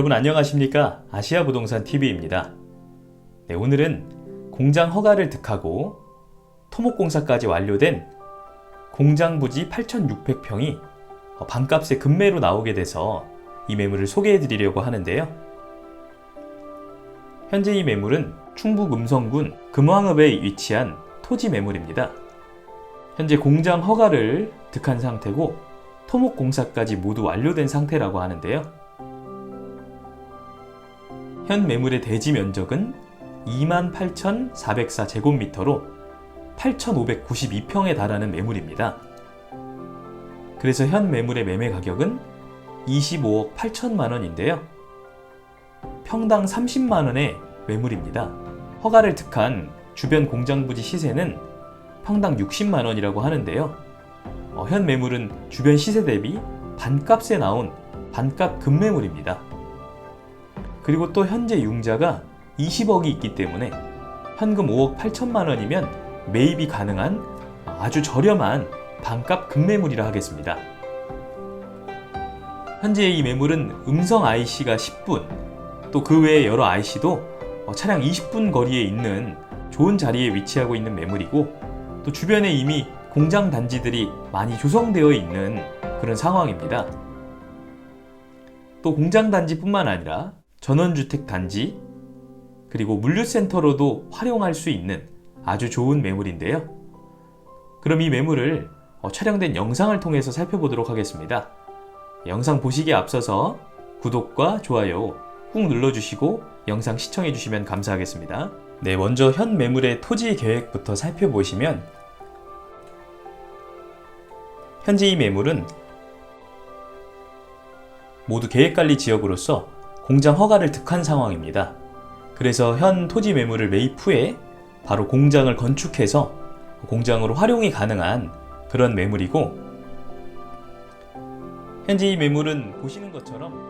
여러분 안녕하십니까? 아시아 부동산 TV입니다. 네, 오늘은 공장 허가를 득하고 토목공사까지 완료된 공장 부지 8,600평이 반값에 급매로 나오게 돼서 이 매물을 소개해 드리려고 하는데요. 현재 이 매물은 충북 음성군 금왕읍에 위치한 토지 매물입니다. 현재 공장 허가를 득한 상태고 토목공사까지 모두 완료된 상태라고 하는데요. 현 매물의 대지 면적은 28,404제곱미터로 8,592평에 달하는 매물입니다. 그래서 현 매물의 매매 가격은 25억 8천만 원인데요. 평당 30만 원의 매물입니다. 허가를 득한 주변 공장 부지 시세는 평당 60만 원이라고 하는데요. 어, 현 매물은 주변 시세 대비 반값에 나온 반값 급매물입니다. 그리고 또 현재 융자가 20억이 있기 때문에 현금 5억 8천만 원이면 매입이 가능한 아주 저렴한 반값 급매물이라 하겠습니다. 현재 이 매물은 음성 IC가 10분, 또 그 외에 여러 IC도 어, 차량 20분 거리에 있는 좋은 자리에 위치하고 있는 매물이고 또 주변에 이미 공장 단지들이 많이 조성되어 있는 그런 상황입니다. 또 공장 단지뿐만 아니라 전원주택 단지 그리고 물류센터로도 활용할 수 있는 아주 좋은 매물인데요. 그럼 이 매물을 어, 촬영된 영상을 통해서 살펴보도록 하겠습니다. 영상 보시기에 앞서서 구독과 좋아요 꾹 눌러주시고 영상 시청해주시면 감사하겠습니다. 네, 먼저 현 매물의 토지 계획부터 살펴보시면 현재 이 매물은 모두 계획관리 지역으로서 공장 허가를 득한 상황입니다. 그래서 현 토지 매물을 매입 후에 바로 공장을 건축해서 공장으로 활용이 가능한 그런 매물이고 현재 이 매물은 보시는 것처럼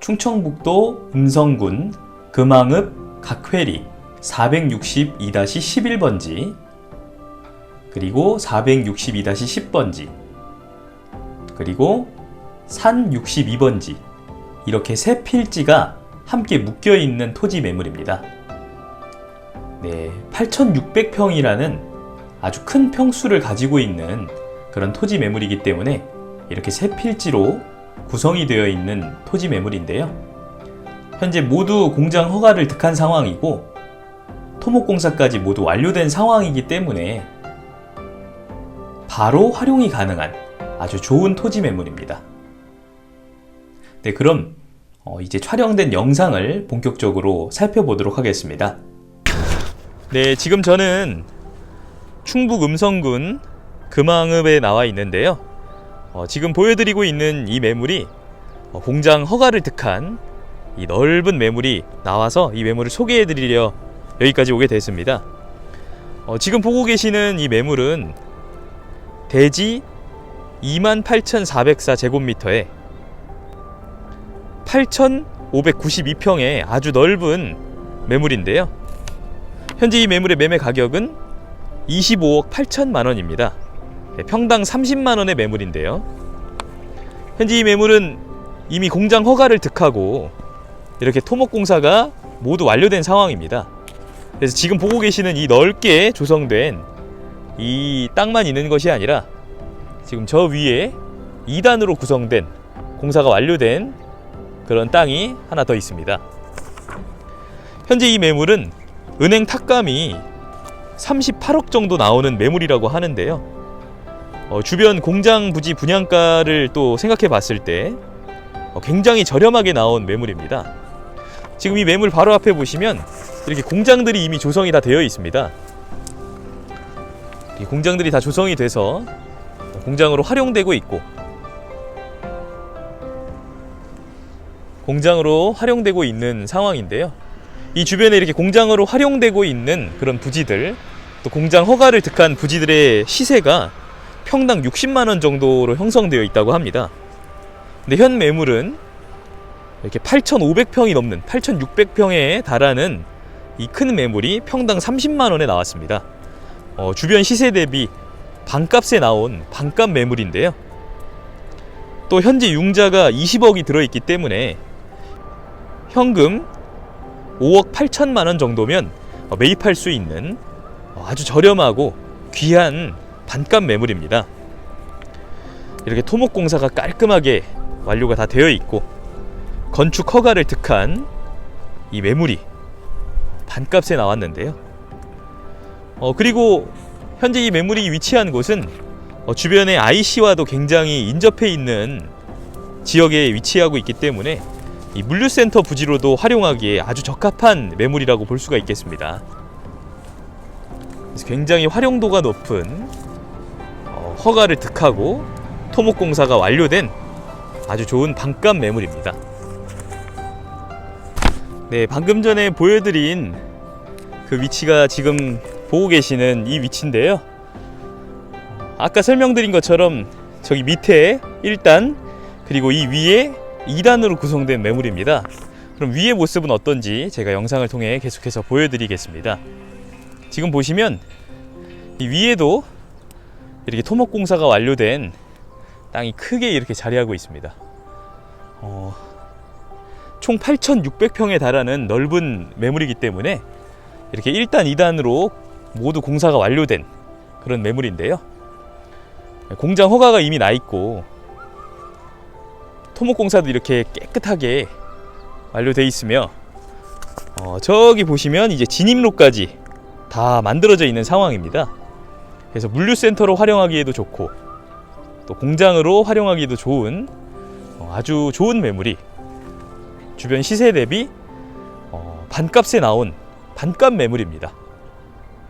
충청북도 음성군 금왕읍 각회리 462-11번지 그리고 462-10번지 그리고 산 62번지 이렇게 세 필지가 함께 묶여 있는 토지 매물입니다. 네, 8,600평이라는 아주 큰 평수를 가지고 있는 그런 토지 매물이기 때문에 이렇게 세 필지로 구성이 되어 있는 토지 매물인데요. 현재 모두 공장 허가를 득한 상황이고 토목공사까지 모두 완료된 상황이기 때문에 바로 활용이 가능한 아주 좋은 토지 매물입니다. 네, 그럼 어, 이제 촬영된 영상을 본격적으로 살펴보도록 하겠습니다. 네, 지금 저는 충북 음성군 금왕읍에 나와 있는데요. 어, 지금 보여드리고 있는 이 매물이 어, 공장 허가를 득한 이 넓은 매물이 나와서 이 매물을 소개해드리려 여기까지 오게 됐습니다. 어, 지금 보고 계시는 이 매물은 대지 28,404제곱미터에 8,592평의 아주 넓은 매물인데요. 현재 이 매물의 매매 가격은 25억 8천만 원입니다. 네, 평당 30만 원의 매물인데요. 현재 이 매물은 이미 공장 허가를 득하고 이렇게 토목공사가 모두 완료된 상황입니다. 그래서 지금 보고 계시는 이 넓게 조성된 이 땅만 있는 것이 아니라 지금 저 위에 2단으로 구성된 공사가 완료된 그런 땅이 하나 더 있습니다. 현재 이 매물은 은행 탁감이 38억 정도 나오는 매물이라고 하는데요. 어, 주변 공장 부지 분양가를 또 생각해 봤을 때 어, 굉장히 저렴하게 나온 매물입니다. 지금 이 매물 바로 앞에 보시면 이렇게 공장들이 이미 조성이 다 되어 있습니다. 이 공장들이 다 조성이 돼서 공장으로 활용되고 있고 공장으로 활용되고 있는 상황인데요. 이 주변에 이렇게 공장으로 활용되고 있는 그런 부지들 또 공장 허가를 득한 부지들의 시세가 평당 60만 원 정도로 형성되어 있다고 합니다. 근데 현 매물은 이렇게 8,500평이 넘는 8,600평에 달하는 이 큰 매물이 평당 30만 원에 나왔습니다. 어, 주변 시세 대비 반값에 나온 반값 매물인데요. 또 현재 융자가 20억이 들어있기 때문에 현금 5억 8천만 원 정도면 어, 매입할 수 있는 어, 아주 저렴하고 귀한 반값 매물입니다. 이렇게 토목 공사가 깔끔하게 완료가 다 되어 있고 건축 허가를 득한 이 매물이 반값에 나왔는데요. 어, 그리고 현재 이 매물이 위치한 곳은 어, 주변에 IC와도 굉장히 인접해 있는 지역에 위치하고 있기 때문에 이 물류센터 부지로도 활용하기에 아주 적합한 매물이라고 볼 수가 있겠습니다. 그래서 굉장히 활용도가 높은 어, 허가를 득하고 토목공사가 완료된 아주 좋은 반값 매물입니다. 네, 방금 전에 보여드린 그 위치가 지금 보고 계시는 이 위치인데요. 아까 설명드린 것처럼 저기 밑에 1단 그리고 이 위에 2단으로 구성된 매물입니다. 그럼 위의 모습은 어떤지 제가 영상을 통해 계속해서 보여드리겠습니다. 지금 보시면 이 위에도 이렇게 토목 공사가 완료된 땅이 크게 이렇게 자리하고 있습니다. 어, 총 8,600평에 달하는 넓은 매물이기 때문에 이렇게 1단, 2단으로 모두 공사가 완료된 그런 매물인데요. 공장 허가가 이미 나 있고 토목공사도 이렇게 깨끗하게 완료돼 있으며 어, 저기 보시면 이제 진입로까지 다 만들어져 있는 상황입니다. 그래서 물류센터로 활용하기에도 좋고 또 공장으로 활용하기도 좋은 어, 아주 좋은 매물이 주변 시세 대비 어, 반값에 나온 반값 매물입니다.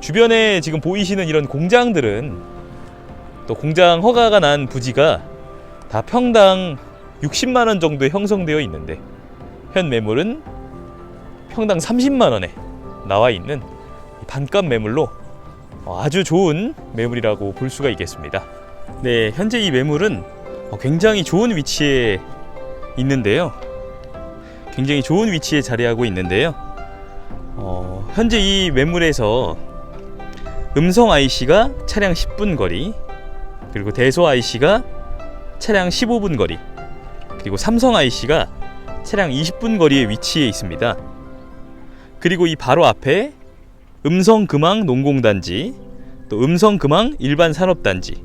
주변에 지금 보이시는 이런 공장들은 또 공장 허가가 난 부지가 다 평당 60만 원 정도에 형성되어 있는데 현 매물은 평당 30만 원에 나와 있는 이 반값 매물로 어, 아주 좋은 매물이라고 볼 수가 있겠습니다. 네, 현재 이 매물은 어, 굉장히 좋은 위치에 있는데요. 굉장히 좋은 위치에 자리하고 있는데요. 어, 현재 이 매물에서 음성 IC가 차량 10분 거리, 그리고 대소 IC가 차량 15분 거리, 그리고 삼성 IC가 차량 20분 거리에 위치해 있습니다. 그리고 이 바로 앞에 음성 금왕 농공단지, 또 음성 금왕 일반 산업단지,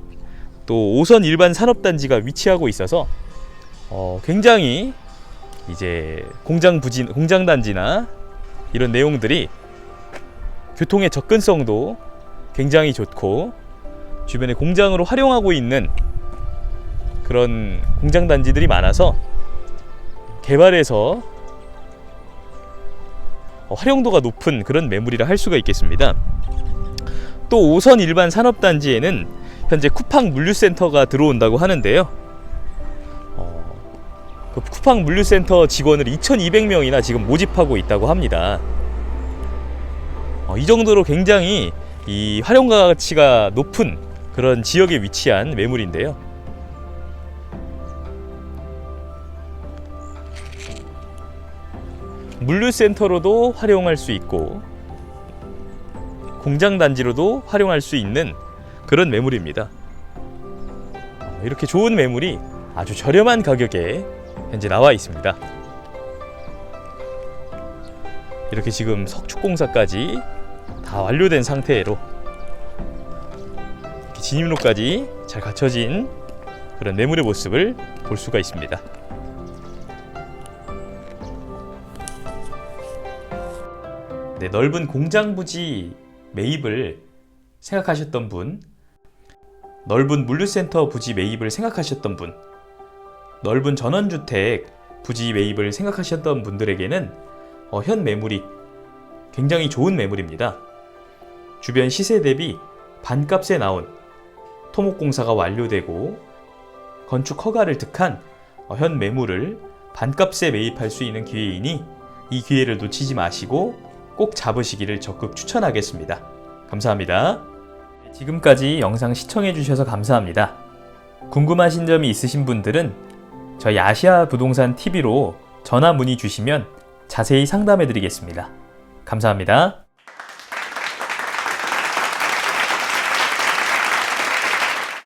또 오선 일반 산업단지가 위치하고 있어서 어, 굉장히 이제 공장 부지 공장 단지나 이런 내용들이 교통의 접근성도 굉장히 좋고 주변에 공장으로 활용하고 있는 그런 공장 단지들이 많아서 개발해서 어, 활용도가 높은 그런 매물이라 할 수가 있겠습니다. 또 5선 일반 산업단지에는 현재 쿠팡 물류센터가 들어온다고 하는데요. 어, 그 쿠팡 물류센터 직원을 2,200명이나 지금 모집하고 있다고 합니다. 어, 이 정도로 굉장히 이 활용 가치가 높은 그런 지역에 위치한 매물인데요. 물류센터로도 활용할 수 있고 공장 단지로도 활용할 수 있는 그런 매물입니다. 어, 이렇게 좋은 매물이 아주 저렴한 가격에 현재 나와 있습니다. 이렇게 지금 석축공사까지 다 완료된 상태로 진입로까지 잘 갖춰진 그런 매물의 모습을 볼 수가 있습니다. 네, 넓은 공장 부지 매입을 생각하셨던 분, 넓은 물류센터 부지 매입을 생각하셨던 분, 넓은 전원주택 부지 매입을 생각하셨던 분들에게는 어, 현 매물이 굉장히 좋은 매물입니다. 주변 시세 대비 반값에 나온 토목공사가 완료되고 건축 허가를 득한 어, 현 매물을 반값에 매입할 수 있는 기회이니 이 기회를 놓치지 마시고 꼭 잡으시기를 적극 추천하겠습니다. 감사합니다. 지금까지 영상 시청해주셔서 감사합니다. 궁금하신 점이 있으신 분들은 저희 아시아 부동산 TV로 전화 문의 주시면 자세히 상담해 드리겠습니다. 감사합니다.